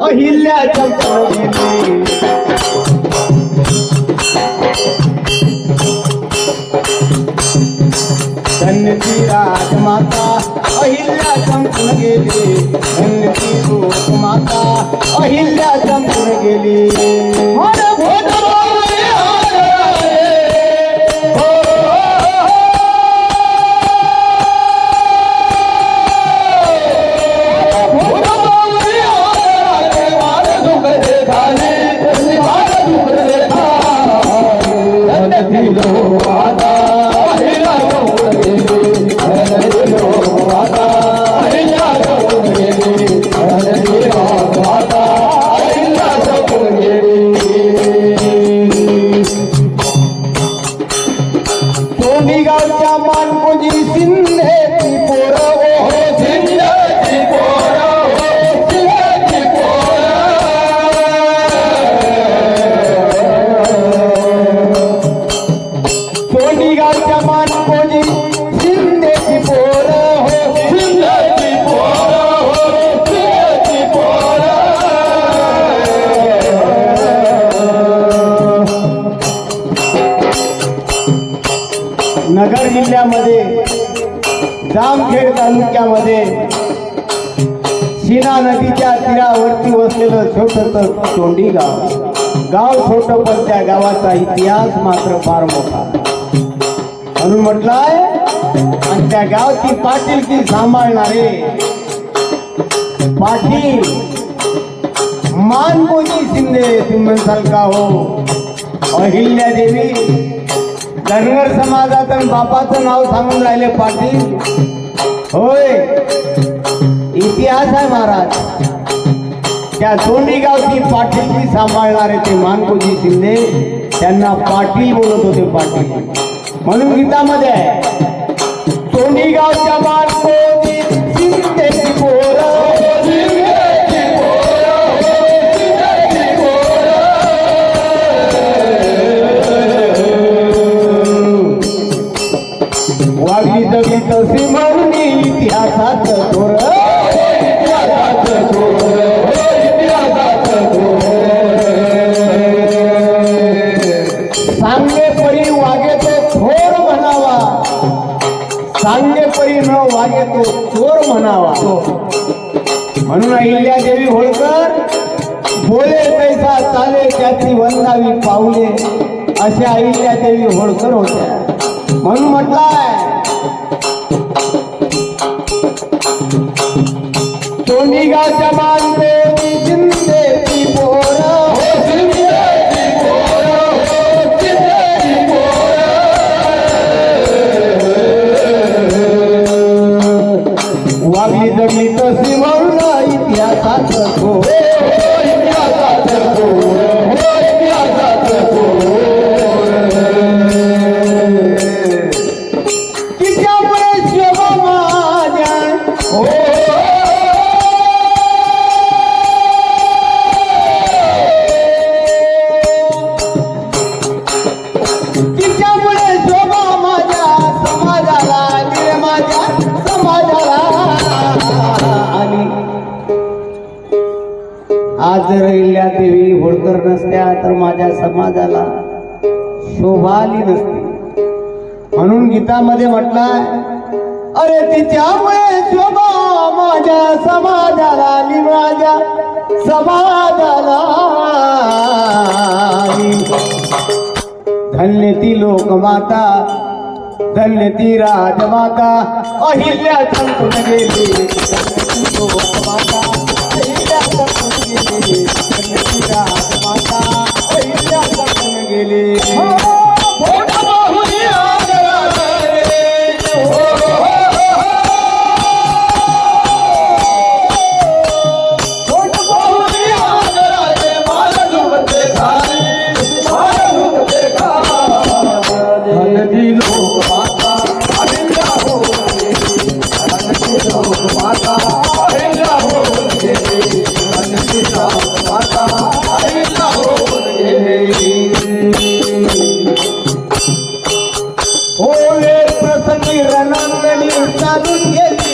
अहिल्या चंपून गेली. राजमाता अहिल्या चंपून गेली. धन्यची लोकमाता अहिल्या चंपून गेली. सीना नदीच्या तीरावरती वसलेलं छोटस तोंडी गाव. गाव छोट पण त्या गावाचा इतिहास मात्र फार मोठा. म्हणून म्हटलाय आणि त्या गावची पाटीलकी सांभाळणारे पाटील मानकोजी शिंदे तुम्ही का हो अहिल्या देवी धनगर समाजात आणि बापाचं नाव सांगून राहिले पाटील. होय इतिहास आहे महाराज. त्या सोंडी गावची पाटीलची सांभाळणारे ते मानकोजी शिंदे त्यांना पाटील बोलत होते पाटील. म्हणून गीतामध्ये आहे सोंडी गावच्या मानकोजी सोनी गावच्या शोभा नसते म्हणून गीतामध्ये म्हटलाय अरे तिच्यामुळे शोभा माझ्या समाजाला माझ्या समाजाला धन्य ती लोकमाता धन्य ती राजमाता अहिल्या संपून गेली लोकमाता अहिल्या संपून गेली धन्य ती राजमाता अहिल्या संपून गेली.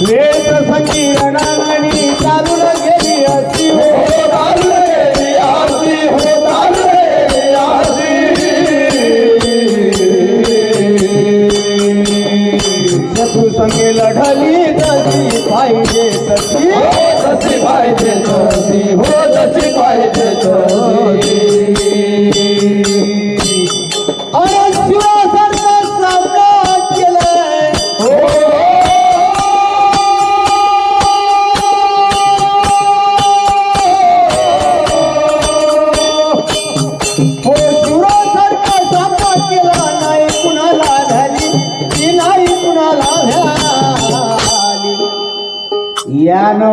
वेळ प्रसंगी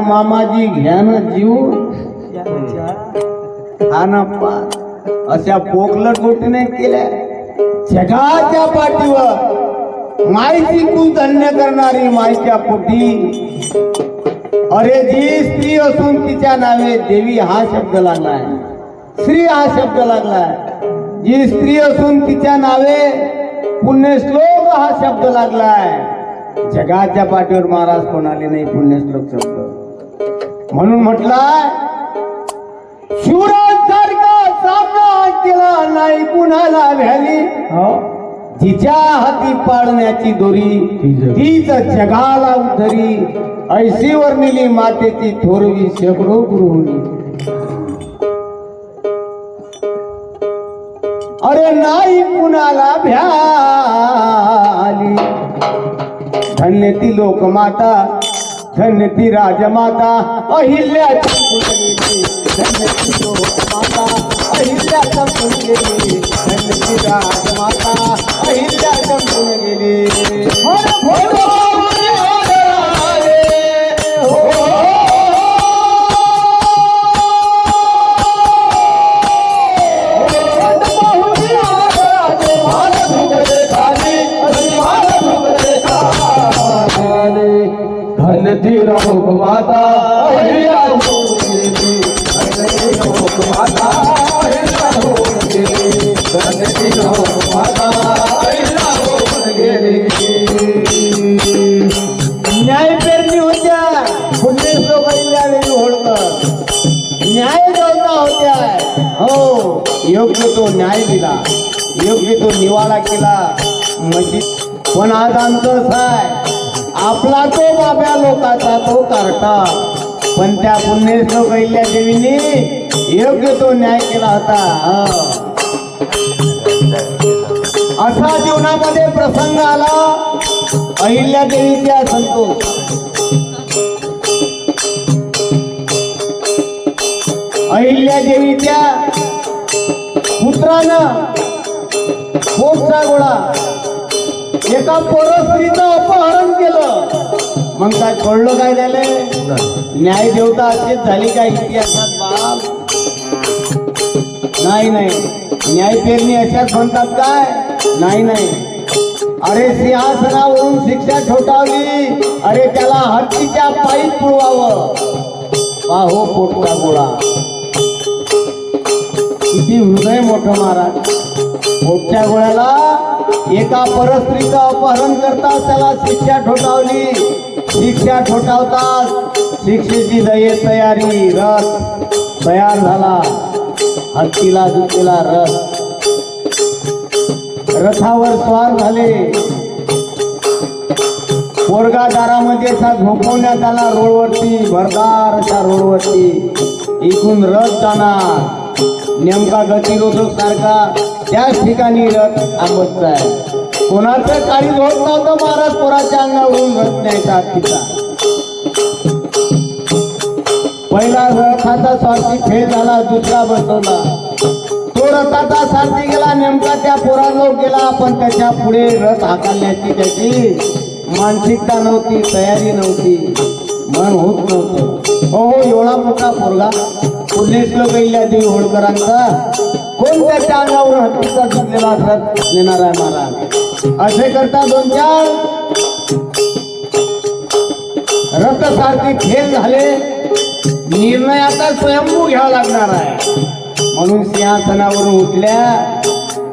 मामाजी घ्यान जीव. खानापा अशा पोकलट गोष्टीने केल्या. जगाच्या पाठीवर. माहिती तू धन्य करणारी माईच्या पोटी. अरे जी स्त्री असून तिच्या नावे देवी हा शब्द लागलाय. स्त्री हा शब्द लागलाय. जी स्त्री असून तिच्या नावे पुण्यश्लोक हा शब्द लागलाय. जगाच्या पाठीवर महाराज कोणाले नाही पुण्यश्लोक शब्द? म्हणून म्हटलाय शिवराजांसारखा सामना केला नाही कुणाला व्हॅली जिच्या हाती पाळण्याची दोरी तीच जगाला उद्धरी ऐशी वर्णिली मातेची थोरवी शेकडो गृहिणी अरे नाही कुणाला भ्याली. धन्य ती लोकमाता. धन्य राजमाता अहिल्या चंपून गेली लोकमाता अहिल्या चंपून गेली धन्य राजमाता अहिल्या चंपून गेली न्याय पेरणी होत्या पुण्यश्लोक लोकांच्या वेळी होळकर न्याय देवता होत्या. हो योग्य तो न्याय दिला. योग्य तो निवाडा केला. म्हणजे पण आज आमचं असं आहे आपला तो बाब्या लोकाचा तो कारटा. पण त्या पुण्यश्लोक अहिल्या देवीने योग्य तो न्याय केला होता. हो. असा जीवनामध्ये प्रसंग आला. अहिल्या देवीच्या संतोष. अहिल्या देवीच्या पुत्रानं पोटचा गोळा. एका पोरस्त्रीचं अपहरण केलं. मग काय कळलं काय झालं न्याय देवता अशीच झाली का इतिहासात बाप नाही नाही. न्याय पेरणी अशाच म्हणतात काय? नाही नाही. अरे सिंहासनावरून शिक्षा ठोठावली. अरे त्याला हत्तीच्या पायी पुळवावं. पाहो पोटचा गोळा. किती हृदय मोठं महाराज. पोटच्या गोळ्याला एका परस्त्रीचं अपहरण करता त्याला शिक्षा ठोठावली. शिक्षा ठोठावतात शिक्षेची दये तयारी रथ तयार झाला. हत्तीला दुखलेला रथ. रथावर स्वार झाले. पोरगा दारामध्ये असा झोपवण्यात आला रोडवरती भरदार अशा रोडवरती. इथून रथ जाणार. नेमका गतिरोधक सारखा त्याच ठिकाणी रथ थांबत आहे. कोणाचं काही होत? नव्हतं महाराज पोराच्या अंगावरून रथ न्यायचा तिचा पहिला रथाचा स्वार्थी फेल झाला दुसरा बसवला. रथाचा सारथी गेला नेमका त्या पोरांनो गेला. पण त्याच्या पुढे रथ हाकलण्याची त्याची मानसिकता नव्हती तयारी नव्हती. मन होत नव्हतं. हो हो एवढा मोठा पोरगा. पुणे श्लोक गेल्या देवी होळकरांचा. कोण त्याच्या अंगावर हत्तीचा सुटलेला रथ नेणार आहे महाराज? असे करता दोन चार. रथ सारथी फेल झाले. निर्णय आता स्वयंभू घ्यावा लागणार आहे. म्हणून सिंहासनावरून उठल्या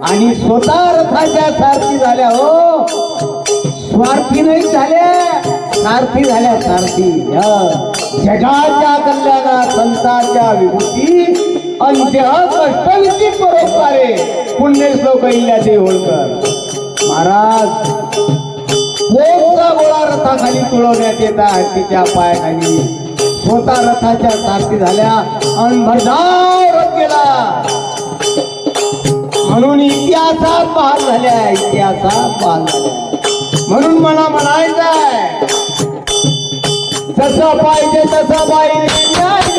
आणि स्वतः रथाच्या सारथी झाल्या हो. स्वार्थी नाही झाल्या सारथी झाल्या सारथी. जगाच्या कल्याणा संतांच्या विभूती अंत्य कष्टविधी परोपकारे. पुण्यश्लोक इल्याचे होळकर. महाराज मोठा गोळा रथाखाली तुळवण्यात येतात तिच्या पायाखाली. स्वतः रथाच्या सारथी झाल्या. आणि भरधाव रथ गेला. म्हणून इतिहासात बहाल झाल्या इतिहासात बहाल झाल्या. म्हणून मला म्हणायचं आहे जसं पाहिजे तसं पाहिजे न्याय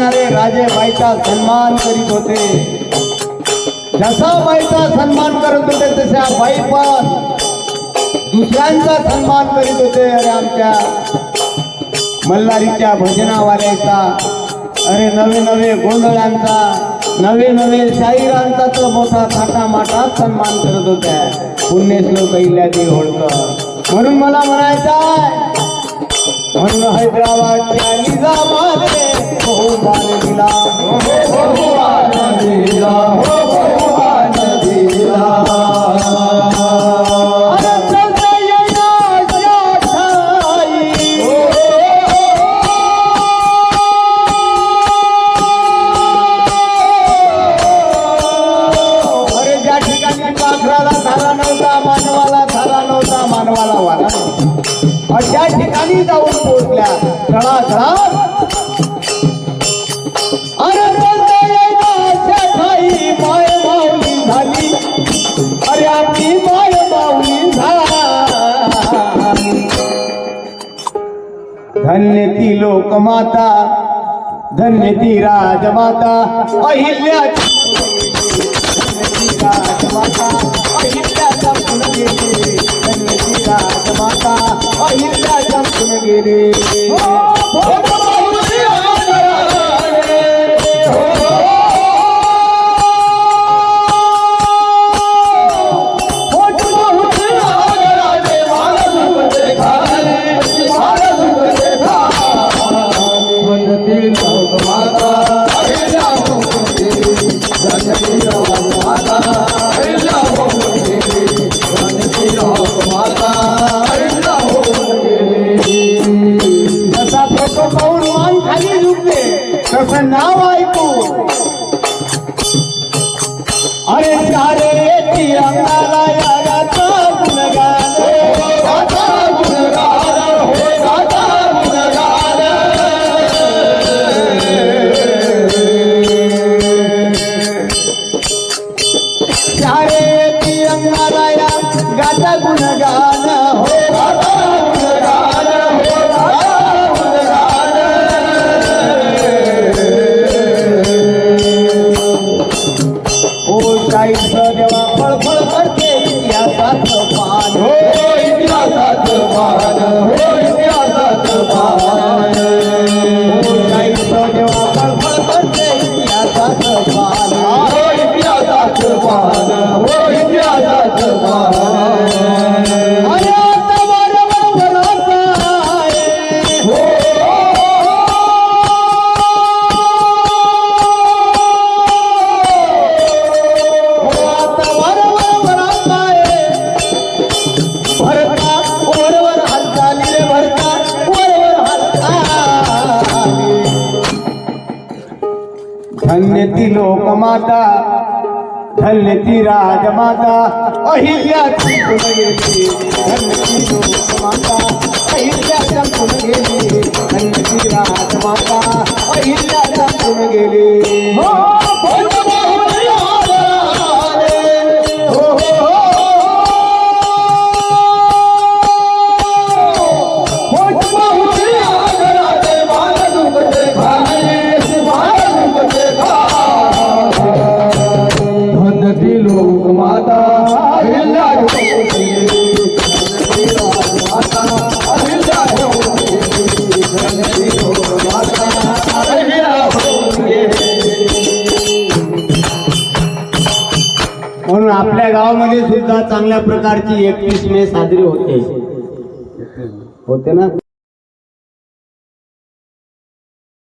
जाणारे राजे बाईचा सन्मान करीत होते. जसा बाईचा सन्मान करत होते तशा बाई पण दुसऱ्यांचा सन्मान करीत होते. अरे आमच्या मल्हारीच्या भजनावाल्याचा अरे नवे नवे गोंधळांचा नवे नवे शाहिरांचा तो मोठा थाटा माटा सन्मान करत होत्या. पुण्यश्लोक इल्यादी होळकर. म्हणून मला म्हणायचं म्हणून हैदराबादच्या निजामाने बहुमान दिला बहुमान दिला माता धन्य ती राजमाता अहिल्याची धन्य ती राजमाता अहिल्याचा पुन गेली. धन्य ती राजमाता अहिल्याचा पुन गेली. धन्य ती लोकमाता धन्य ती राजमाता अहिल्या संपून गेली धन्य ती लोकमाता अहिल्या संपून गेली धन्य ती राजमाता अहिल्या संपून गेली हो, चांगल्या प्रकारची एकवीस मे साजरी होते. होते ना?